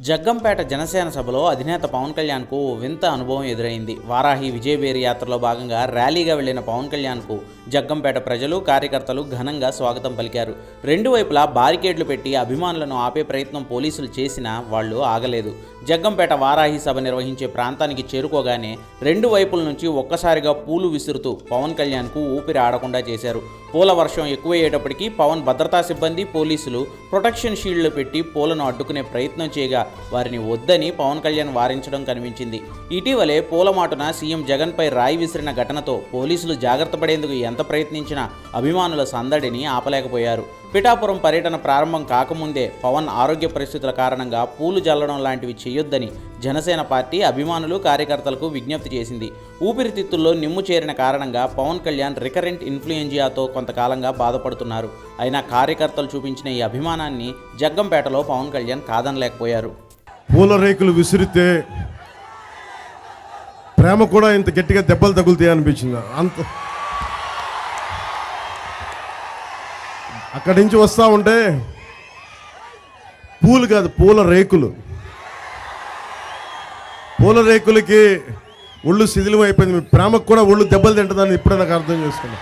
జగ్గంపేట జనసేన సభలో అధినేత పవన్ కళ్యాణ్కు ఓ వింత అనుభవం ఎదురైంది. వారాహి విజయబేరి యాత్రలో భాగంగా ర్యాలీగా వెళ్ళిన పవన్ కళ్యాణ్కు జగ్గంపేట ప్రజలు కార్యకర్తలు ఘనంగా స్వాగతం పలికారు. రెండు వైపులా బారికేడ్లు పెట్టి అభిమానులను ఆపే ప్రయత్నం పోలీసులు చేసినా వాళ్ళు ఆగలేదు. జగ్గంపేట వారాహి సభ నిర్వహించే ప్రాంతానికి చేరుకోగానే రెండు వైపుల నుంచి ఒక్కసారిగా పూలు విసురుతూ పవన్ కళ్యాణ్కు ఊపిరి ఆడకుండా చేశారు. పూల వర్షం ఎక్కువయ్యేటప్పటికీ పవన్ భద్రతా సిబ్బంది పోలీసులు ప్రొటెక్షన్ షీల్డ్లు పెట్టి పూలను అడ్డుకునే ప్రయత్నం చేయగా వారిని వద్దని పవన్ కళ్యాణ్ వారించడం కనిపించింది. ఇటీవలే పూలమాటున సీఎం జగన్పై రాయి విసిరిన ఘటనతో పోలీసులు జాగ్రత్త పడేందుకు ఎంత ప్రయత్నించినా అభిమానుల సందడిని ఆపలేకపోయారు. పిఠాపురం పర్యటన ప్రారంభం కాకముందే పవన్ ఆరోగ్య పరిస్థితుల కారణంగా పూలు జల్లడం లాంటివి చేయొద్దని జనసేన పార్టీ అభిమానులు కార్యకర్తలకు విజ్ఞప్తి చేసింది. ఊపిరితిత్తుల్లో నిమ్ము చేరిన కారణంగా పవన్ కళ్యాణ్ రికరెంట్ ఇన్ఫ్లుయెంజియాతో కొంతకాలంగా బాధపడుతున్నారు. అయినా కార్యకర్తలు చూపించిన ఈ అభిమానాన్ని జగ్గంపేటలో పవన్ కళ్యాణ్ కాదనలేకపోయారు. పూల రేకులు విసిరితే ప్రేమ కూడా ఇంత గట్టిగా దెబ్బలు తగులుతాయి అనిపించింది. అంత అక్కడి నుంచి వస్తూ ఉంటే పూలు కాదు పూల రేకులు. పూల రేకులకి ఒళ్ళు శిథిలం అయిపోయింది. మీ ప్రేమకు కూడా ఒళ్ళు దెబ్బలు తింటుందని ఇప్పుడే నాకు అర్థం చేసుకున్నా.